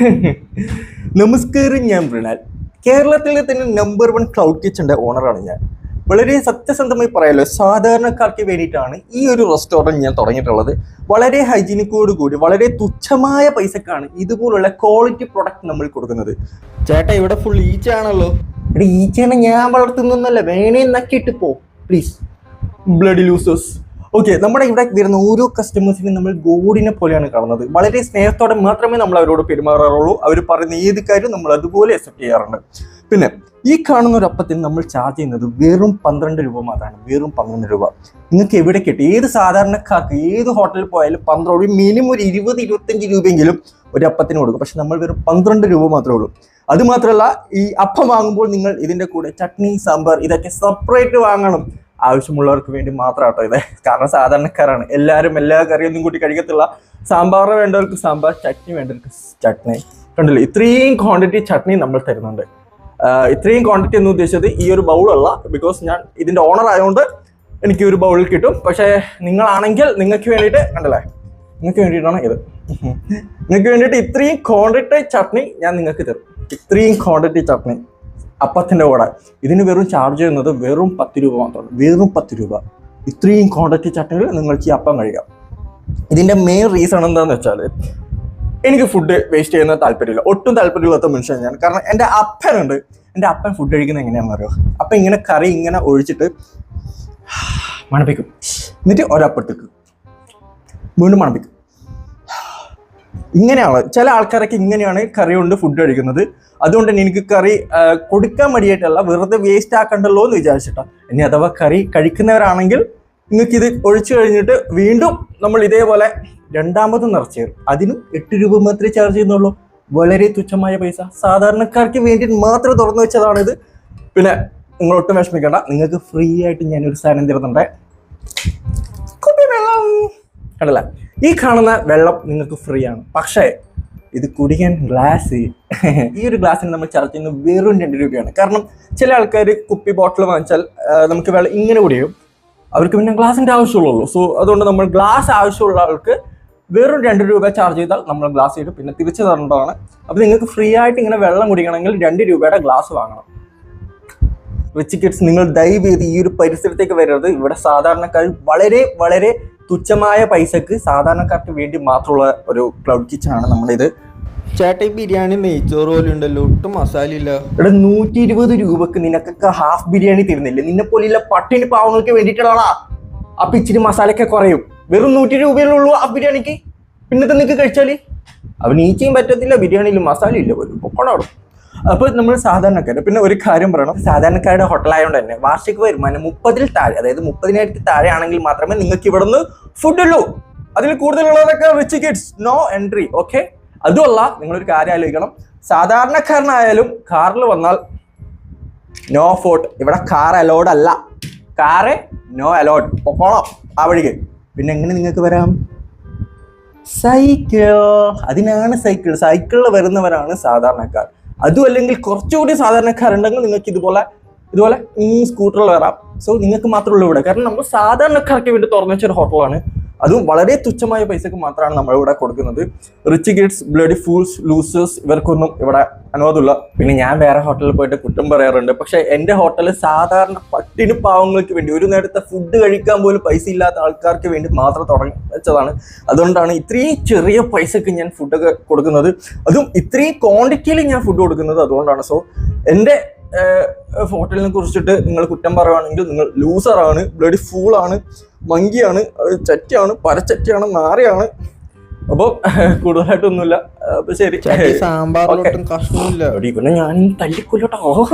നമസ്കാരം ഞാൻ മൃണാൽ. കേരളത്തിലെ തന്നെ നമ്പർ വൺ ക്ലൗഡ് കിച്ചന്റെ ഓണറാണ് ഞാൻ. വളരെ സത്യസന്ധമായി പറയാലോ സാധാരണക്കാർക്ക് വേണ്ടിയിട്ടാണ് ഈ ഒരു റെസ്റ്റോറന്റ് ഞാൻ തുടങ്ങിയിട്ടുള്ളത്. വളരെ ഹൈജീനിക്കോട് കൂടി വളരെ തുച്ഛമായ പൈസക്കാണ് ഇതുപോലുള്ള ക്വാളിറ്റി പ്രൊഡക്റ്റ് നമ്മൾ കൊടുക്കുന്നത്. ചേട്ടാ ഇവിടെ ഫുൾ ഈച്ചയാണല്ലോ. ഇവിടെ ഈച്ചേനെ ഞാൻ വളർത്തുന്നല്ല വേണേ നക്കിയിട്ട് പോ പ്ലീസ് ബ്ലഡ് ലൂസേഴ്സ് ഓക്കെ നമ്മുടെ ഇവിടെ വരുന്ന ഓരോ കസ്റ്റമേഴ്സിനും നമ്മൾ ഗോഡിനെ പോലെയാണ് കാണുന്നത്. വളരെ സ്നേഹത്തോടെ മാത്രമേ നമ്മൾ അവരോട് പെരുമാറാറുള്ളൂ. അവർ പറയുന്ന ഏത് കാര്യം നമ്മൾ അതുപോലെ അക്സെപ്റ്റ് ചെയ്യാറുണ്ട്. പിന്നെ ഈ കാണുന്ന ഒരു അപ്പത്തിന് നമ്മൾ ചാർജ് ചെയ്യുന്നത് വെറും പന്ത്രണ്ട് രൂപ മാത്രമാണ്. വെറും പന്ത്രണ്ട് രൂപ. നിങ്ങൾക്ക് എവിടെ കിട്ടും? ഏത് സാധാരണക്കാർക്ക് ഏത് ഹോട്ടലിൽ പോയാലും പന്ത്രണ്ട് രൂപ മിനിമം ഒരു ഇരുപത് ഇരുപത്തഞ്ച് രൂപയെങ്കിലും ഒരു അപ്പത്തിന് കൊടുക്കും. പക്ഷെ നമ്മൾ വെറും പന്ത്രണ്ട് രൂപ മാത്രമേ ഉള്ളൂ. അത് മാത്രമല്ല ഈ അപ്പം വാങ്ങുമ്പോൾ നിങ്ങൾ ഇതിന്റെ കൂടെ ചട്നി സാമ്പാർ ഇതൊക്കെ സെപ്പറേറ്റ് വാങ്ങണം. ആവശ്യമുള്ളവർക്ക് വേണ്ടി മാത്രം കേട്ടോ ഇത്. കാരണം സാധാരണക്കാരാണ്. എല്ലാവരും എല്ലാ കറിയൊന്നും കൂട്ടി കഴിക്കത്തില്ല. സാമ്പാർ വേണ്ടവർക്ക് സാമ്പാർ ചട്നി വേണ്ടവർക്ക് ചട്നി. കണ്ടില്ലേ? ഇത്രയും ക്വാണ്ടിറ്റി ചട്നി നമ്മൾ തരുന്നുണ്ട്. ഇത്രയും ക്വാണ്ടിറ്റി എന്ന് ഉദ്ദേശിച്ചത് ഈ ഒരു ബൗളല്ല ബിക്കോസ് ഞാൻ ഇതിന്റെ ഓണർ ആയതുകൊണ്ട് എനിക്ക് ഒരു ബൗളിൽ കിട്ടും. പക്ഷേ നിങ്ങളാണെങ്കിൽ നിങ്ങൾക്ക് വേണ്ടിയിട്ട് കണ്ടല്ലേ? നിങ്ങൾക്ക് വേണ്ടിയിട്ടാണ് ഇത്. നിങ്ങൾക്ക് വേണ്ടിയിട്ട് ഇത്രയും ക്വാണ്ടിറ്റി ചട്നി ഞാൻ നിങ്ങൾക്ക് തരും. ഇത്രയും ക്വാണ്ടിറ്റി ചട്നി. അപ്പത്തിന്റെ കൂടെ ഇതിന് വെറും ചാർജ് ചെയ്യുന്നത് വെറും പത്ത് രൂപ മാത്രമാണ്. വെറും പത്ത് രൂപ. ഇത്രയും ക്വാണ്ടിറ്റി ചട്ടകൾ നിങ്ങൾക്ക് ഈ അപ്പം കഴിക്കാം. ഇതിന്റെ മെയിൻ റീസൺ എന്താണെന്ന് വെച്ചാൽ എനിക്ക് ഫുഡ് വേസ്റ്റ് ചെയ്യുന്ന താല്പര്യമില്ല. ഒട്ടും താല്പര്യമില്ലാത്ത മനുഷ്യൻ ഞാൻ. കാരണം എന്റെ അപ്പനുണ്ട്. എന്റെ അപ്പൻ ഫുഡ് കഴിക്കുന്നത് എങ്ങനെയാണെന്ന് അറിയോ? അപ്പം ഇങ്ങനെ കറി ഇങ്ങനെ ഒഴിച്ചിട്ട് മണപ്പിക്കും. എന്നിട്ട് ഒരപ്പത്തേക്ക് വീണ്ടും മണപ്പിക്കും. ഇങ്ങനെയാണ്? ചില ആൾക്കാരൊക്കെ ഇങ്ങനെയാണ് കറി കൊണ്ട് ഫുഡ് കഴിക്കുന്നത്. അതുകൊണ്ട് തന്നെ എനിക്ക് കറി കൊടുക്കാൻ മടിയായിട്ടല്ല വെറുതെ വേസ്റ്റ് ആക്കണ്ടല്ലോ എന്ന് വിചാരിച്ചിട്ടാണ് ഇനി അഥവാ കറി കഴിക്കുന്നവരാണെങ്കിൽ നിങ്ങൾക്ക് ഇത് ഒഴിച്ചു കഴിഞ്ഞിട്ട് വീണ്ടും നമ്മൾ ഇതേപോലെ രണ്ടാമത് നിറച്ച് തരും അതിനും എട്ട് രൂപ മാത്രമേ ചാർജ് ചെയ്യുന്നുള്ളൂ. വളരെ തുച്ഛമായ പൈസ. സാധാരണക്കാർക്ക് വേണ്ടി മാത്രം തുറന്നു വെച്ചതാണിത്. പിന്നെ നിങ്ങൾ ഒട്ടും വിഷമിക്കേണ്ട. നിങ്ങൾക്ക് ഫ്രീ ആയിട്ട് ഞാനൊരു സാധനം തരുന്നുണ്ട്. കുപ്പി വെള്ളം കണ്ടല്ല? ഈ കാണുന്ന വെള്ളം നിങ്ങൾക്ക് ഫ്രീ ആണ് പക്ഷേ ഇത് കുടിക്കാൻ ഗ്ലാസ് ഈ ഒരു ഗ്ലാസ്സിന് നമ്മൾ ചാർജ് ചെയ്യുന്നത് വെറും രണ്ട് രൂപയാണ്. കാരണം ചില ആൾക്കാർ കുപ്പി ബോട്ടിൽ വാങ്ങിച്ചാൽ നമുക്ക് വെള്ളം ഇങ്ങനെ കുടിയും അവർക്ക് പിന്നെ ഗ്ലാസിന്റെ ആവശ്യമുള്ളൂ സോ അതുകൊണ്ട് നമ്മൾ ഗ്ലാസ് ആവശ്യമുള്ള ആൾക്ക് വെറും രണ്ട് രൂപ ചാർജ് ചെയ്താൽ നമ്മൾ ഗ്ലാസ് ചെയ്ത് പിന്നെ തിരിച്ചു തരേണ്ടതാണ്. അപ്പോൾ നിങ്ങൾക്ക് ഫ്രീ ആയിട്ട് ഇങ്ങനെ വെള്ളം കുടിക്കണമെങ്കിൽ രണ്ട് രൂപയുടെ ഗ്ലാസ് വാങ്ങണം. റിച്ച് കിഡ്സ് നിങ്ങൾ ദയവ് ചെയ്ത് ഈ ഒരു പരിസരത്തേക്ക് വരരുത്. ഇവിടെ സാധാരണക്കാർ വളരെ വളരെ തുച്ഛമായ പൈസക്ക് സാധാരണക്കാർക്ക് വേണ്ടി മാത്രമുള്ള ഒരു ക്ലൗഡ് കിച്ചൺ ആണ് നമ്മുടെ ഇത് ചേട്ടാ ഈ ബിരിയാണി നെയ്ച്ചോറ് പോലെ ഉണ്ടല്ലോ ഒട്ടും മസാല ഇല്ല ഇവിടെ നൂറ്റി ഇരുപത് രൂപക്ക് നിനക്കൊക്കെ ഹാഫ് ബിരിയാണി തരുന്നില്ലേ? നിന്നെ പോലെയുള്ള പട്ടിണി പാവങ്ങൾക്ക് വേണ്ടിയിട്ടുള്ളതാ. അപ്പൊ ഇച്ചിരി മസാലയൊക്കെ കുറയും. വെറും നൂറ്റി രൂപയിലുള്ളൂ ആ ബിരിയാണിക്ക്. പിന്നത്തെ നിനക്ക് കഴിച്ചാൽ? അവന് ഈച്ചയും പറ്റത്തില്ല ബിരിയാണിയിൽ മസാല ഇല്ല പോലും പൊക്കോണം അപ്പൊ നമ്മൾ സാധാരണക്കാര് പിന്നെ ഒരു കാര്യം പറയണം. സാധാരണക്കാരുടെ ഹോട്ടലായതുകൊണ്ട് തന്നെ വാർഷിക വരുമാനം മുപ്പതിൽ താഴെ അതായത് മുപ്പതിനായിരത്തി താഴെ ആണെങ്കിൽ മാത്രമേ നിങ്ങൾക്ക് ഇവിടെ നിന്ന് ഫുഡ് ഉള്ളൂ. അതിൽ കൂടുതലുള്ളതൊക്കെ rich kids no entry okay അതുമല്ല നിങ്ങളൊരു കാര്യം ആലോചിക്കണം. സാധാരണക്കാരനായാലും കാറിൽ വന്നാൽ നോ ഫോർട്ട് ഇവിടെ കാർ അലോഡ് അല്ല. കാറ് നോ അലോഡ് പൊക്കോണം ആ വഴിക്ക്. പിന്നെ എങ്ങനെ നിങ്ങൾക്ക് വരാം? സൈക്കിൾ അതിനാണ് സൈക്കിൾ സൈക്കിളിൽ വരുന്നവരാണ് സാധാരണക്കാർ. അതും അല്ലെങ്കിൽ കുറച്ചുകൂടി സാധാരണക്കാരുണ്ടെങ്കിൽ നിങ്ങൾക്ക് ഇതുപോലെ ഇതുപോലെ സ്കൂട്ടറിൽ വരാം. സോ നിങ്ങൾക്ക് മാത്രമേ ഉള്ളൂ ഇവിടെ. കാരണം നമ്മൾ സാധാരണക്കാർക്ക് വേണ്ടി തുറന്നു വെച്ചൊരു ഹോട്ടലാണ് അതും വളരെ തുച്ഛമായ പൈസക്ക് മാത്രമാണ് നമ്മൾ ഇവിടെ കൊടുക്കുന്നത്. Rich kids bloody fools losers ഇവർക്കൊന്നും ഇവിടെ അനുവാദമില്ല. പിന്നെ ഞാൻ വേറെ ഹോട്ടലിൽ പോയിട്ട് കുറ്റം പറയാറുണ്ട്. പക്ഷെ എന്റെ ഹോട്ടൽ സാധാരണ പട്ടിണി പാവങ്ങൾക്ക് വേണ്ടി ഒരു നേരത്തെ ഫുഡ് കഴിക്കാൻ പോലും പൈസ ഇല്ലാത്ത ആൾക്കാർക്ക് വേണ്ടി മാത്രം തുടങ്ങി അതുകൊണ്ടാണ് ഇത്രയും ചെറിയ പൈസക്ക് ഞാൻ ഫുഡൊക്കെ കൊടുക്കുന്നത്. അതും ഇത്രയും ക്വാണ്ടിറ്റിയിൽ ഞാൻ ഫുഡ് കൊടുക്കുന്നത്. അതുകൊണ്ടാണ്. സോ എന്റെ ഹോട്ടലിനെ കുറിച്ചിട്ട് നിങ്ങൾ കുറ്റം പറയുകയാണെങ്കിൽ നിങ്ങൾ ലൂസറാണ് ബ്ലഡി ഫൂളാണ് മങ്കിയാണ് ചറ്റിയാണ് പരച്ചറ്റിയാണ് നാരയാണ്. അപ്പോൾ കൂടുതലായിട്ടൊന്നുമില്ല. അപ്പൊ ശരി. സാമ്പാറിലൊട്ടും കഷ്ണമില്ല പിന്നെ ഞാൻ തല്ലിക്കൊല്ലോട്ടോ